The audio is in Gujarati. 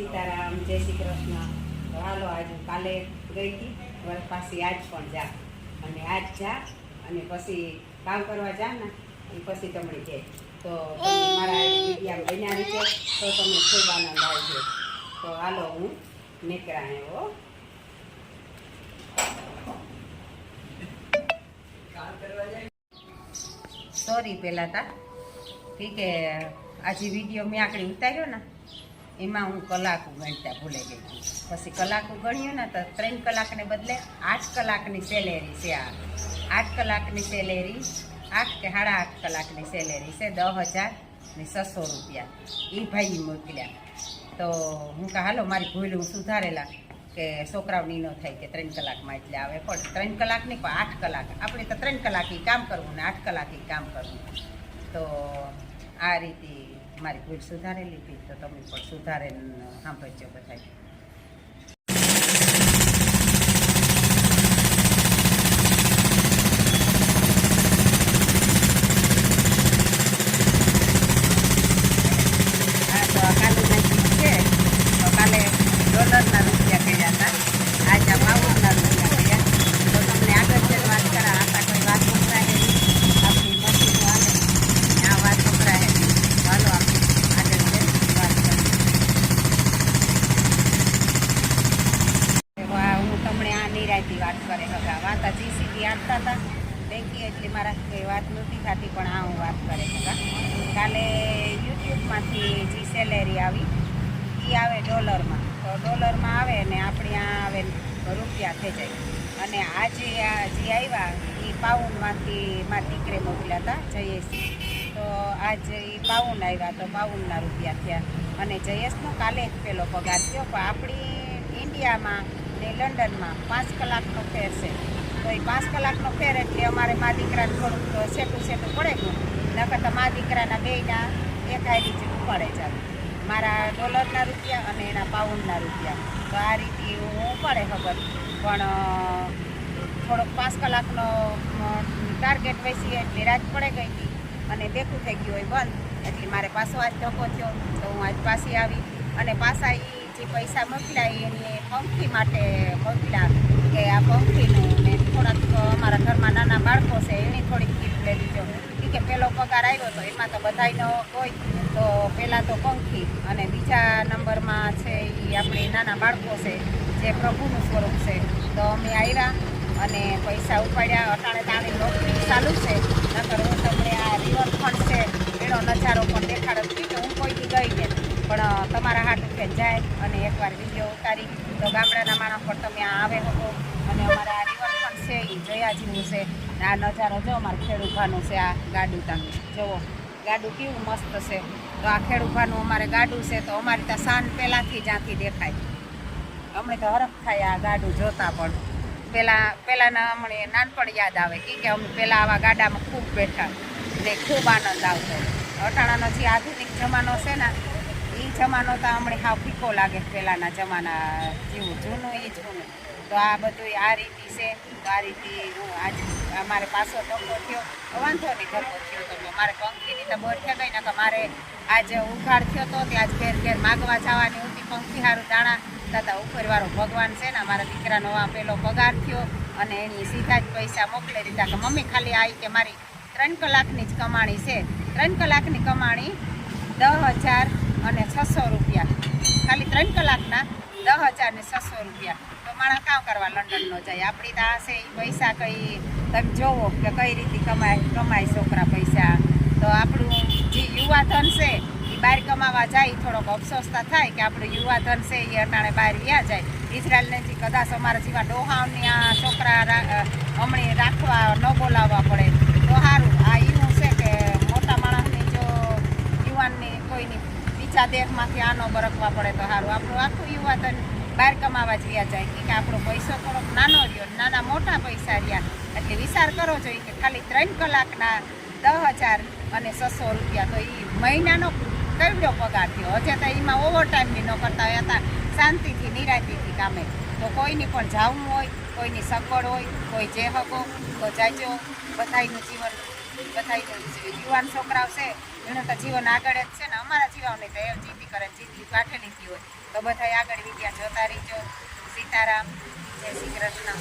સીતારામ જય શ્રી કૃષ્ણ. તો હાલો આજ હું કાલે ગઈ હતી. હવે પાછી આજ પણ જા. અને આજ જા અને પછી કામ કરવા જા ને એ પછી તમને કહે. તો તમે મારા વિડીયા બનાવી છે તો તમને ખૂબ આનંદ આવજો તો હાલો હું નીકળા એવો સોરી પહેલાં તા. ઠીક કે આજે વીડિયો મેં આકડી ઉતાર્યો ને. એમાં હું કલાકો ગણતા ભૂલે ગઈ હતી. પછી કલાકો ગણ્યું ને તો ત્રણ કલાકને બદલે આઠ કલાકની સેલેરી છે આ. આઠ કલાકની સેલેરી, આઠ કે સાડા આઠ કલાકની સેલેરી છે, દસ હજાર ને છસો રૂપિયા. એ ભાઈ મોકલ્યા. તો હું કહા, હાલો, મારી ભૂલ હું સુધારેલા. કે છોકરાઓની ન થાય કે ત્રણ કલાકમાં એટલે આવે. પણ ત્રણ કલાક નહીં, પણ આઠ કલાક. આપણે તો ત્રણ કલાક કામ કરવું ને આઠ કલાક કામ કરવું. તો આ રીતે મારી ભૂલ સુધારેલી હતી તો તમે પણ સુધારે સાંભળજો બધા હા તો કાલુના ગીત છે તો કાલે ડોલરના રૂપિયા કર્યા હતા આજે પાઉન્ડના રૂપિયા કર્યા તો તમને આગળ છે વાત કરા આશા કોઈ વાત સંભળાય નહીં આપણી મશીનો હાલે ને આ વાત સંભળાય નહીં ચાલો આપણે આગળ છે વાત કરીએ વા હું તમને આ નિરાયતી વાત કરે. હગા વાત જીસીબી આપતા હતા. દેખી એટલે મારા કંઈ વાત નહોતી થતી, પણ આ હું વાત કરે હગા કાલે યુટ્યુબમાંથી જે સેલેરી આવી એ આવે ડોલરમાં. તો ડોલરમાં આવે ને આપણી આ આવે રૂપિયા થઈ જાય. અને આજે આ જે આવ્યા એ પાઉનમાંથી મારા દીકરે મોકલ્યા હતા, જયેશ. તો આજે એ પાઉન આવ્યા, તો પાઉનના રૂપિયા થયા. અને જયેશનો કાલે એક પેલો પગાર થયો, પણ આપણી ઇન્ડિયામાં ને લંડનમાં પાંચ કલાકનો ફેર છે. તો એ પાંચ કલાકનો ફેર એટલે અમારે મા દીકરાને થોડુંક સેટું સેટું પડે ગયું નકર તો મા દીકરાના બેયના એક હારી જ પડે ચાલ મારા ડોલરના રૂપિયા અને એના પાઉન્ડના રૂપિયા. તો આ રીતે હું પડે ખબર. પણ થોડોક પાંચ કલાકનો ટાર્ગેટ બેસી એટલે રાત પડે ગઈ હતી અને દેખું થઈ ગયું હોય બંધ. એટલે મારે પાછો આજ ધક્કો થયો. તો હું આજ પાછી આવી અને પાછા એ જે પૈસા મોકલ્યા એ એની પંખી માટે મોકલ્યા કે આ પંખીનું ને થોડાક અમારા ઘરમાં નાના બાળકો છે, એની થોડીક ગિફ્ટ લઈ લીધો ઈ કે પહેલો પગાર આવ્યો તો એમાં તો બધાયનો હોય, તો પહેલાં તો પંખી. અને બીજા નંબરમાં છે એ આપણે નાના બાળકો છે, જે પ્રભુનું સ્વરૂપ છે. તો અમે આવ્યા અને પૈસા ઉપાડ્યા. અટાણે તાણી નોકરી ચાલુ છે. નકર હું તમને આ રિવરફ્રન્ટ છે, એનો નજારો પણ દેખાડો છું કે હું કોઈ દી ગઈ ને પણ તમારા હાથ ખેંચાય અને એકવાર વીડિયો ઉતારી. તો ગામડાના માણસ પણ તમે આવે હતો અને અમારા આ પણ છે એ જયાજીનું છે. આ નજારો જો, અમારા ખેડૂભાનું છે, આ ગાડું તમે જુઓ, ગાડું કેવું મસ્ત છે. તો આ ખેડૂભાનું અમારે ગાડું છે, તો અમારી ત્યાં સાન પહેલાંથી જ્યાંથી દેખાય. અમને તો હરખ થાય આ ગાડું જોતા પણ. પહેલાં પહેલાંના અમને નાનપણ યાદ આવે. કે અમે પહેલાં આવા ગાડામાં ખૂબ બેઠા. ને ખૂબ આનંદ આવતો. અટાણાનો જે આધુનિક જમાનો છે ને એ જમાનો તો અમને હાવ ફીકો લાગે પહેલાંના જમાના જેવું, જૂનું એ જૂનું. તો આ બધું આ રીતે છે, તો આ રીતે હું આજ અમારે પાછો ધક્કો થયો. તો વાંધો નહીં ધક્કો થયો તો મારે પંખીની તો બોઠે ગઈ ને કે મારે આજે ઉઘાડ થયો તો તે આજ ઘેર ઘેર માગવા જવાની હતી પંખી હારું દાણા. દાદા ઉપરવાળો ભગવાન છે ને મારા દીકરાનો આ પેલો પગાર થયો અને એની સીધા જ પૈસા મોકલી દીધા કે મમ્મી ખાલી આવી કે મારી ત્રણ કલાકની જ કમાણી છે. ત્રણ કલાકની કમાણી દસ હજાર અને છસો રૂપિયા. ખાલી ત્રણ કલાકના દસ હજાર ને છસો રૂપિયા. તો માણસ કામ કરવા લંડનનો જાય. આપણી પાસે એ પૈસા કઈ તમે જોવો કે કઈ રીતે કમાય કમાય છોકરા પૈસા. તો આપણું જે યુવા ધન છે એ બહાર કમાવા જાય, થોડોક અફસોસતા થાય કે આપણું યુવા ધન છે એ અટાણે બહાર વ્યા જાય. ઇઝરાયલને જે કદાચ અમારા જેવા ડોહાઓની આ છોકરા હમણાં રાખવા ન બોલાવવા પડે. તો સારું આ એવું છે કે મોટા માણસની જો યુવાનની કોઈની દેખમાંથી આનો બરકવા પડે તો સારું આપણું આખું યુવા તન બહાર કમાવા જ રહ્યા જાય કે આપણો પૈસો થોડોક નાનો રહ્યો, નાના મોટા પૈસા રહ્યા, એટલે વિચાર કરો જોઈએ કે ખાલી ત્રણ કલાકના દસ હજાર અને છસો રૂપિયા તો એ મહિનાનો કેવડો પગાર થયો? હજે તો એમાં ઓવર ટાઈમ બી ન કરતા હોય હતા શાંતિથી, નિરાંતિથી કામે. તો કોઈની પણ જાવું હોય, કોઈની સગવડ હોય, કોઈ જે હકો, તો જાજો બધાયનું જીવન બધાનું યુવાન છોકરાઓ છે એનું તો જીવન આગળ જ છે ને અમારા જીવનની તો એ જીતી કરે જીતી કાઠેલી હોય. તો બધા આગળ વિદ્યા જોતા રહીજો. સીતારામ. જય શ્રી કૃષ્ણ.